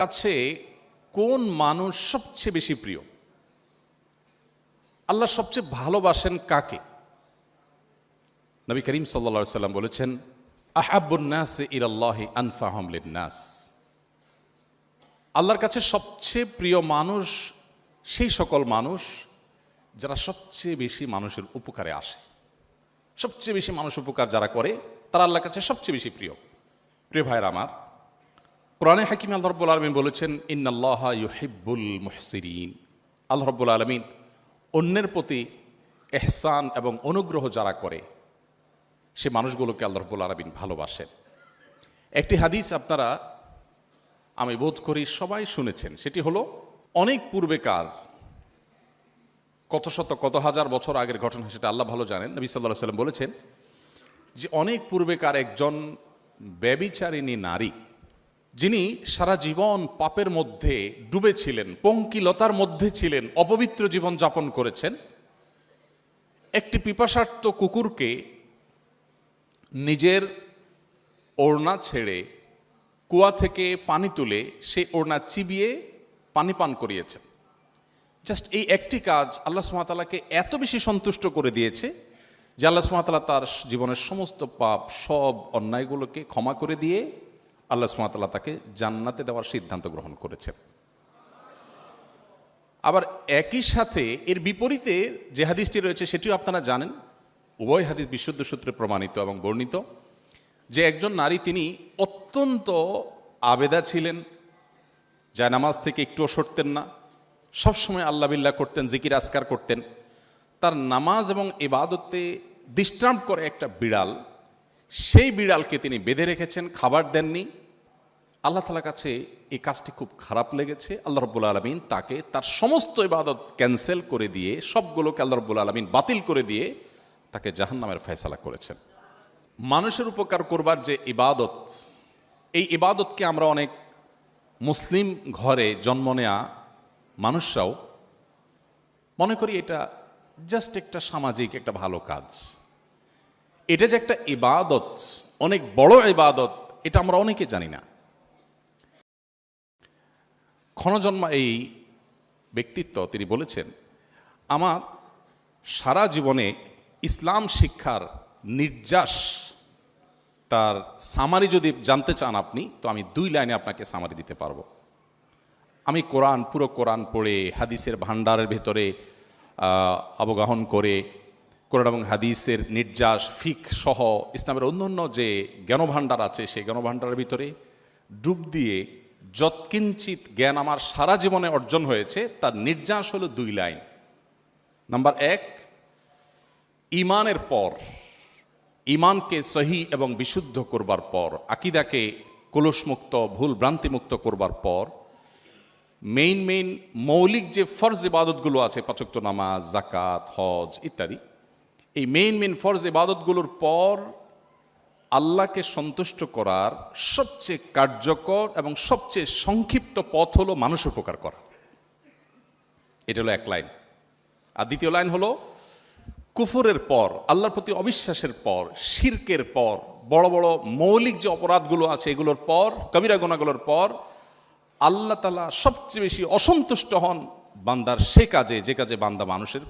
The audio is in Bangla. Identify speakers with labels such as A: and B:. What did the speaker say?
A: কাছে কোন মানুষ সবচেয়ে বেশি প্রিয়? আল্লাহ সবচেয়ে ভালোবাসেন কাকে? নবী করিম সাল্লা সাল্লাম বলেছেন আহাবুন্নাস ইরাল্লাহি আনফাহম নাস আল্লাহর কাছে সবচেয়ে প্রিয় মানুষ সেই সকল মানুষ যারা সবচেয়ে বেশি মানুষের উপকারে আসে। সবচেয়ে বেশি মানুষ উপকার যারা করে, তারা আল্লাহর কাছে সবচেয়ে বেশি প্রিয়। প্রিয় ভাইয়ের আমার কোরআনে হাকিম আল্লাহ রব্বুল আলমিন বলেছেন, ইন্নাল্লাহ ইউহিব্বুল মুহসিরিন। আল্লাহ রব্বুল আলমিন অন্যের প্রতি এহসান এবং অনুগ্রহ যারা করে, সে মানুষগুলোকে আল্লাহ রব্বুল আলমিন ভালোবাসেন। একটি হাদিস আপনারা, আমি বোধ করি সবাই শুনেছেন, সেটি হলো, অনেক পূর্বেকার, কত শত, কত হাজার বছর আগের ঘটনা, সেটা আল্লাহ ভালো জানেন। নবী সাল্লাহ সাল্লাম বলেছেন যে, অনেক পূর্বেকার একজন ব্যবিচারিণী নারী যিনি সারা জীবন পাপের মধ্যে ডুবেছিলেন, পঙ্কিলতার মধ্যে ছিলেন, অপবিত্র জীবন যাপন করেছেন, একটি পিপাসার্থ কুকুরকে নিজের ওড়না ছেড়ে কুয়া থেকে পানি তুলে সেই ওড়না চিবিয়ে পানি পান করিয়েছেন। জাস্ট এই একটি কাজ আল্লাহ সুমাতালাকে এত বেশি সন্তুষ্ট করে দিয়েছে যে আল্লাহ সুমাতালা তার জীবনের সমস্ত পাপ সব অন্যায়গুলোকে ক্ষমা করে দিয়ে আল্লাহ সুমাতালা তাকে জান্নাতে দেওয়ার সিদ্ধান্ত গ্রহণ করেছেন। আবার একই সাথে এর বিপরীতে যে হাদিসটি রয়েছে সেটিও আপনারা জানেন, উভয় হাদিস বিশুদ্ধ সূত্রে প্রমাণিত এবং বর্ণিত, যে একজন নারী তিনি অত্যন্ত আবেদা ছিলেন, যা নামাজ থেকে একটুও সরতেন না, সবসময় আল্লাহ বিল্লাহ করতেন, জিকির আসকার করতেন। তার নামাজ এবং এবাদতে ডিস্টার্ব করে একটা বিড়াল সেই বিড়ালকে তিনি বেঁধে রেখেছেন, খাবার দেননি। আল্লাহ তালার কাছে এই কাজটি খুব খারাপ লেগেছে। আল্লাহ রব্বুল আলমিন তাকে তার সমস্ত ইবাদত ক্যান্সেল করে দিয়ে, সবগুলোকে আল্লাহ রব্বুল আলমিন বাতিল করে দিয়ে তাকে জাহান্নামের ফয়সালা করেছেন। মানুষের উপকার করবার যে ইবাদত, এই ইবাদতকে আমরা অনেক মুসলিম ঘরে জন্ম নেয়া মানুষরাও মনে করি এটা জাস্ট একটা সামাজিক, একটা ভালো কাজ। এটা যে একটা ইবাদত, অনেক বড় ইবাদত, এটা আমরা অনেকে জানি না। ক্ষণজন্মা এই ব্যক্তিত্ব, তিনি বলেছেন, আমার সারা জীবনে ইসলাম শিক্ষার নির্যাস, তার সামারি যদি জানতে চান আপনি, তো আমি দুই লাইনে আপনাকে সামারি দিতে পারব। আমি কোরআন, পুরো কোরআন পড়ে, হাদিসের ভাণ্ডারের ভেতরে অবগাহন করে কোরআন এবং হাদিসের নির্যাস, ফিক সহ ইসলামের অন্যান্য যে জ্ঞানভাণ্ডার আছে, সেই জ্ঞানভাণ্ডারের ভিতরে ডুব দিয়ে যৎকিঞ্চিত জ্ঞান আমার সারা জীবনে অর্জন হয়েছে, তার নির্যাস হলো দুই লাইন। নাম্বার এক, ইমানের পর, ইমানকে সহি এবং বিশুদ্ধ করবার পর, আকিদাকে কলুষমুক্ত, ভুল ভ্রান্তিমুক্ত করবার পর মেইন মেইন মৌলিক যে ফরজ ইবাদতগুলো আছে, পাচক্ত নামাজ জাকাত হজ ইত্যাদি এই মেইন মেইন ফরজ ইবাদতগুলোর পর আল্লাহকে সন্তুষ্ট করার সবচেয়ে কার্যকর এবং সবচেয়ে সংক্ষিপ্ত পথ হলো মানুষ উপকার করা। এটা হলো এক লাইন। আর দ্বিতীয় লাইন হলো কুফরের পর, আল্লাহর প্রতি অবিশ্বাসের পর, শিরকের পর, বড় বড় মৌলিক যে অপরাধগুলো আছে এগুলোর পর, কবিরা গোনাগুলোর পর, আল্লাহ তালা সবচেয়ে বেশি অসন্তুষ্ট হন বান্দার সে কাজে, যে কাজে বান্দা মানুষের